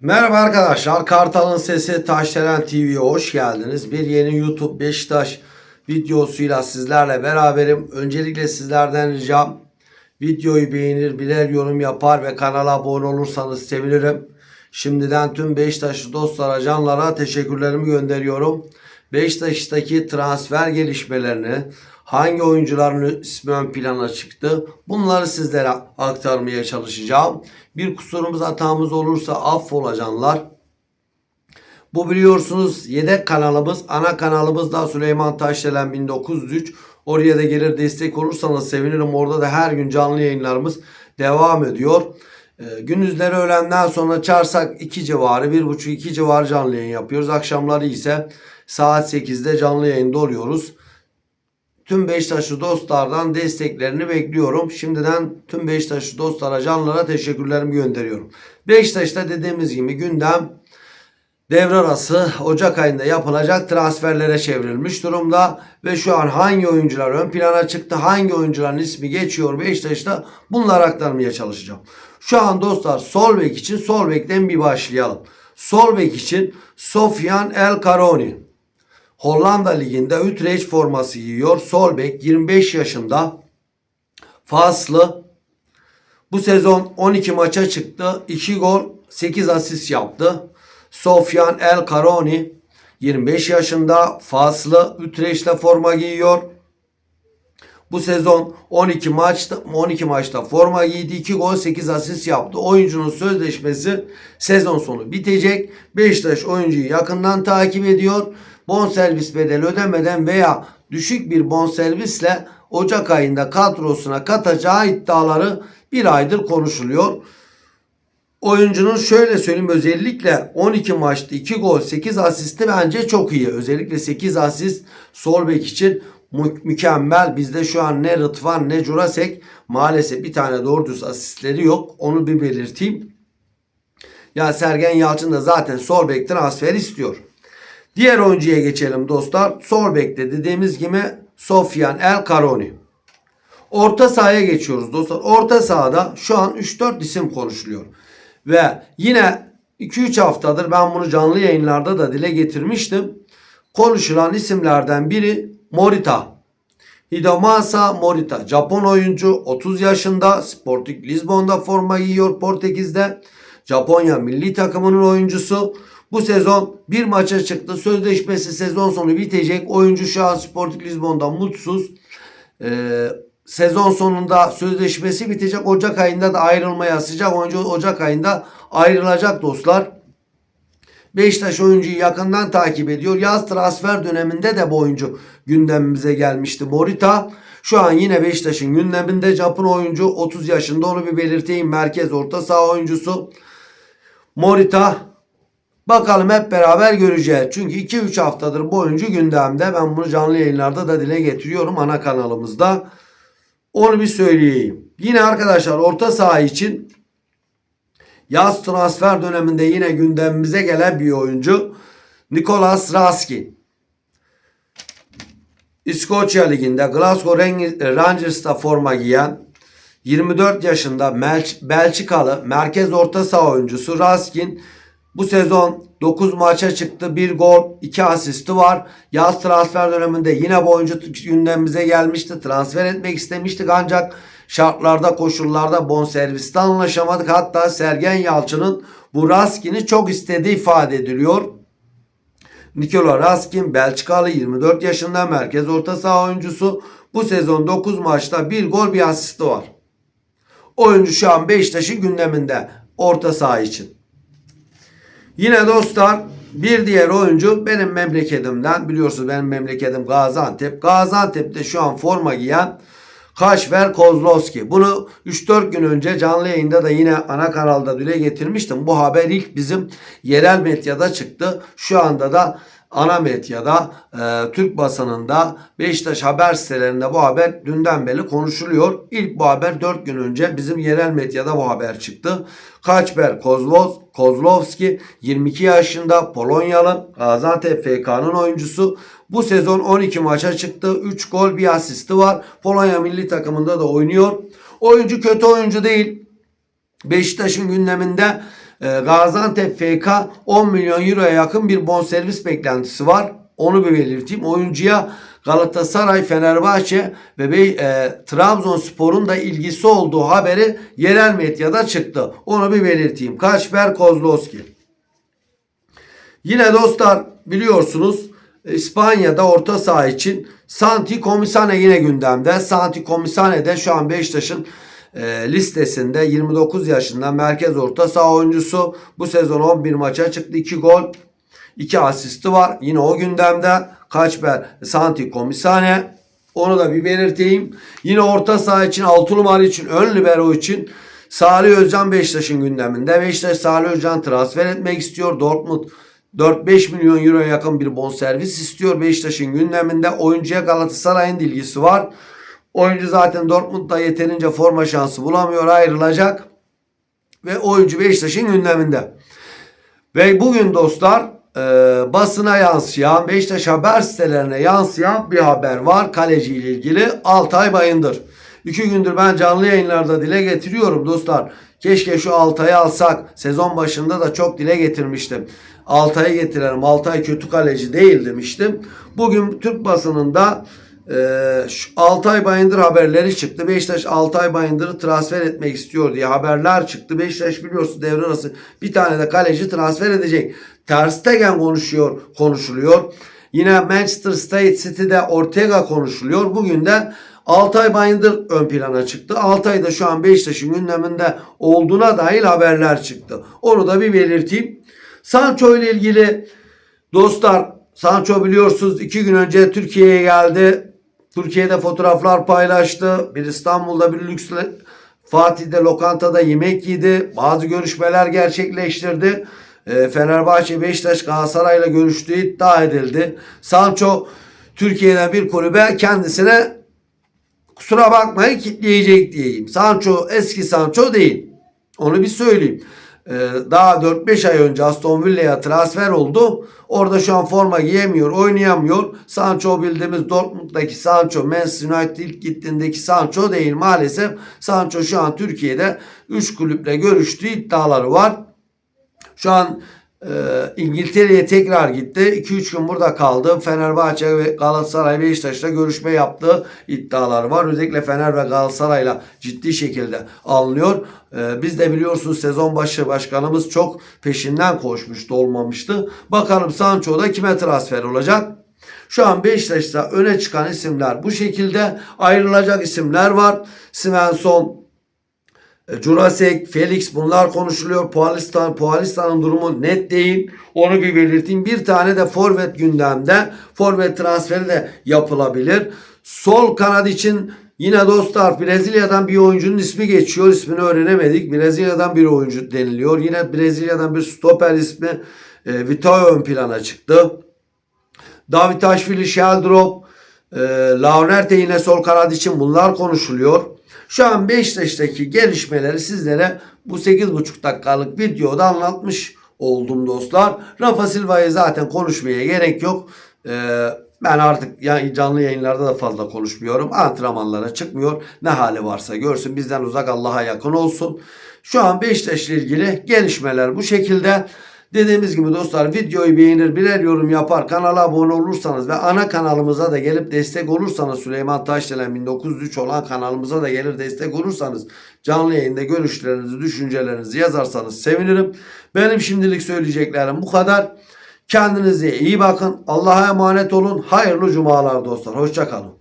Merhaba arkadaşlar. Kartal'ın Sesi Taşdelen TV'ye hoş geldiniz. Bir yeni YouTube Beşiktaş videosuyla sizlerle beraberim. Öncelikle sizlerden ricam videoyu beğenir, birer yorum yapar ve kanala abone olursanız sevinirim. Şimdiden tüm Beşiktaşlı dostlara, canlara teşekkürlerimi gönderiyorum. Beşiktaş'taki transfer gelişmelerini, hangi oyuncuların ismi ön plana çıktı bunları sizlere aktarmaya çalışacağım. Bir kusurumuz hatamız olursa affola canlar. Bu biliyorsunuz yedek kanalımız, ana kanalımız da Süleyman Taşdelen 1903. Oraya da gelir destek olursanız sevinirim. Orada da her gün canlı yayınlarımız devam ediyor. Ee, gündüzleri öğlenden sonra çarsak 2 civarı, 1.30-2 civarı canlı yayın yapıyoruz. Akşamları ise saat 8'de canlı yayında oluyoruz. Tüm Beşiktaşlı dostlardan desteklerini bekliyorum. Şimdiden tüm Beşiktaşlı dostlara, canlara teşekkürlerimi gönderiyorum. Beşiktaş'ta dediğimiz gibi gündem devre arası Ocak ayında yapılacak transferlere çevrilmiş durumda. Ve şu an hangi oyuncular ön plana çıktı, hangi oyuncuların ismi geçiyor Beşiktaş'ta bunları aktarmaya çalışacağım. Şu an dostlar sol bek için sol bekten bir başlayalım. Sol bek için Sofyan El Karoni. Hollanda Ligi'nde Utrecht forması giyiyor. Sol bek 25 yaşında. Faslı. Bu sezon 12 maça çıktı. 2 gol 8 asist yaptı. Sofyan El Karoni 25 yaşında. Faslı Utrecht'te forma giyiyor. Bu sezon 12 maçta 12 maçta forma giydi. 2 gol 8 asist yaptı. Oyuncunun sözleşmesi sezon sonu bitecek. Beşiktaş oyuncuyu yakından takip ediyor. Bonservis bedeli ödemeden veya düşük bir bonservisle Ocak ayında kadrosuna katacağı iddiaları bir aydır konuşuluyor. Oyuncunun şöyle söyleyeyim özellikle 12 maçta 2 gol 8 asisti bence çok iyi. Özellikle 8 asist sol bek için mü- mükemmel. Bizde şu an ne Rıdvan ne Jurasek maalesef bir tane doğru düz asistleri yok. Onu bir belirteyim. Ya Sergen Yalçın da zaten sol bek transfer istiyor. Diğer oyuncuya geçelim dostlar. Sol bekte dediğimiz gibi Sofyan El Karoni. Orta sahaya geçiyoruz dostlar. Orta sahada şu an 3-4 isim konuşuluyor. Ve yine 2-3 haftadır ben bunu canlı yayınlarda da dile getirmiştim. Konuşulan isimlerden biri Morita. Hidomasa Morita. Japon oyuncu 30 yaşında. Sporting Lisbon'da forma giyiyor Portekiz'de. Japonya milli takımının oyuncusu. Bu sezon bir maça çıktı. Sözleşmesi sezon sonu bitecek. Oyuncu şu an Sporting Lisbon'da mutsuz. Ee, sezon sonunda sözleşmesi bitecek. Ocak ayında da ayrılmaya sıcak. Oyuncu Ocak ayında ayrılacak dostlar. Beşiktaş oyuncuyu yakından takip ediyor. Yaz transfer döneminde de bu oyuncu gündemimize gelmişti. Morita şu an yine Beşiktaş'ın gündeminde Japon oyuncu 30 yaşında onu bir belirteyim. Merkez orta saha oyuncusu. Morita bakalım hep beraber göreceğiz. Çünkü 2-3 haftadır bu gündemde. Ben bunu canlı yayınlarda da dile getiriyorum ana kanalımızda. Onu bir söyleyeyim. Yine arkadaşlar orta saha için Yaz transfer döneminde yine gündemimize gelen bir oyuncu Nicolas Raski. İskoçya Ligi'nde Glasgow Rangers'ta forma giyen 24 yaşında Belçikalı merkez orta saha oyuncusu Raskin bu sezon 9 maça çıktı. 1 gol, 2 asisti var. Yaz transfer döneminde yine bu oyuncu gündemimize gelmişti. Transfer etmek istemiştik ancak şartlarda, koşullarda bonserviste anlaşamadık. Hatta Sergen Yalçın'ın bu Raskin'i çok istediği ifade ediliyor. Nikola Raskin Belçikalı 24 yaşında merkez orta saha oyuncusu. Bu sezon 9 maçta 1 gol bir asisti var. Oyuncu şu an Beşiktaş'ın gündeminde orta saha için. Yine dostlar bir diğer oyuncu benim memleketimden biliyorsunuz benim memleketim Gaziantep. Gaziantep'te şu an forma giyen Kaşver Kozlovski. Bunu 3-4 gün önce canlı yayında da yine ana kanalda dile getirmiştim. Bu haber ilk bizim yerel medyada çıktı. Şu anda da ana medyada, e, Türk basınında, Beşiktaş haber sitelerinde bu haber dünden beri konuşuluyor. İlk bu haber 4 gün önce bizim yerel medyada bu haber çıktı. Kaçber Kozloz, Kozlovski 22 yaşında Polonyalı Gaziantep FK'nın oyuncusu. Bu sezon 12 maça çıktı. 3 gol bir asisti var. Polonya milli takımında da oynuyor. Oyuncu kötü oyuncu değil. Beşiktaş'ın gündeminde e, Gaziantep FK 10 milyon euroya yakın bir bonservis beklentisi var. Onu bir belirteyim. Oyuncuya Galatasaray, Fenerbahçe ve e, Trabzonspor'un da ilgisi olduğu haberi yerel medyada çıktı. Onu bir belirteyim. Kaçper Kozlowski. Yine dostlar biliyorsunuz İspanya'da orta saha için Santi Komisane yine gündemde. Santi Komisane de şu an Beşiktaş'ın e, listesinde 29 yaşında merkez orta saha oyuncusu. Bu sezon 11 maça çıktı. 2 gol, 2 asisti var. Yine o gündemde. Kaçber Santi Komisane. Onu da bir belirteyim. Yine orta saha için 6 numara için ön libero için Salih Özcan Beşiktaş'ın gündeminde. Beşiktaş Salih Özcan transfer etmek istiyor. Dortmund 4-5 milyon euroya yakın bir bonservis istiyor Beşiktaş'ın gündeminde. Oyuncuya Galatasaray'ın ilgisi var. Oyuncu zaten Dortmund'da yeterince forma şansı bulamıyor ayrılacak. Ve oyuncu Beşiktaş'ın gündeminde. Ve bugün dostlar e, basına yansıyan Beşiktaş haber sitelerine yansıyan bir haber var. Kaleci ile ilgili Altay Bayındır. İki gündür ben canlı yayınlarda dile getiriyorum dostlar. Keşke şu Altay'ı alsak. Sezon başında da çok dile getirmiştim. Altay'ı getirelim. Altay kötü kaleci değil demiştim. Bugün Türk basınında e, şu Altay Bayındır haberleri çıktı. Beşiktaş Altay Bayındır'ı transfer etmek istiyor diye haberler çıktı. Beşiktaş biliyorsun devre arası bir tane de kaleci transfer edecek. Ter Stegen konuşuyor, konuşuluyor. Yine Manchester State City'de Ortega konuşuluyor. Bugün de Altay Bayındır ön plana çıktı. Altay da şu an Beşiktaş'ın gündeminde olduğuna dair haberler çıktı. Onu da bir belirteyim. Sancho ile ilgili dostlar Sancho biliyorsunuz iki gün önce Türkiye'ye geldi. Türkiye'de fotoğraflar paylaştı. Bir İstanbul'da bir lüks Fatih'te lokantada yemek yedi. Bazı görüşmeler gerçekleştirdi. E, Fenerbahçe, Beşiktaş, Galatasaray'la görüştüğü iddia edildi. Sancho Türkiye'den bir kulübe kendisine kusura bakmayın kitleyecek diyeyim. Sancho eski Sancho değil. Onu bir söyleyeyim. Ee, daha 4-5 ay önce Aston Villa'ya transfer oldu. Orada şu an forma giyemiyor, oynayamıyor. Sancho bildiğimiz Dortmund'daki Sancho, Manchester United ilk gittiğindeki Sancho değil maalesef. Sancho şu an Türkiye'de 3 kulüple görüştüğü iddiaları var. Şu an e, İngiltere'ye tekrar gitti. 2-3 gün burada kaldı. Fenerbahçe ve Galatasaray Beşiktaş'la görüşme yaptığı iddiaları var. Özellikle Fener ve Galatasaray'la ciddi şekilde alınıyor. E, biz de biliyorsunuz sezon başı başkanımız çok peşinden koşmuştu olmamıştı. Bakalım Sancho'da kime transfer olacak? Şu an Beşiktaş'ta öne çıkan isimler bu şekilde ayrılacak isimler var. Svensson, Jurasek, Felix bunlar konuşuluyor. Pualistan, Pualistan'ın durumu net değil. Onu bir belirteyim. Bir tane de forvet gündemde. Forvet transferi de yapılabilir. Sol kanat için yine dostlar Brezilya'dan bir oyuncunun ismi geçiyor. İsmini öğrenemedik. Brezilya'dan bir oyuncu deniliyor. Yine Brezilya'dan bir stoper ismi e, Vitor ön plana çıktı. Davitaşvili, Sheldrop, e, Launerte yine sol kanat için bunlar konuşuluyor. Şu an Beşiktaş'taki gelişmeleri sizlere bu 8,5 dakikalık videoda anlatmış oldum dostlar. Rafa Silva'yı zaten konuşmaya gerek yok. Ee, ben artık canlı yayınlarda da fazla konuşmuyorum. Antrenmanlara çıkmıyor. Ne hali varsa görsün. Bizden uzak Allah'a yakın olsun. Şu an Beşiktaş ile ilgili gelişmeler bu şekilde. Dediğimiz gibi dostlar videoyu beğenir birer yorum yapar kanala abone olursanız ve ana kanalımıza da gelip destek olursanız Süleyman Taşdelen 1903 olan kanalımıza da gelir destek olursanız canlı yayında görüşlerinizi düşüncelerinizi yazarsanız sevinirim. Benim şimdilik söyleyeceklerim bu kadar. Kendinize iyi bakın. Allah'a emanet olun. Hayırlı cumalar dostlar. Hoşçakalın.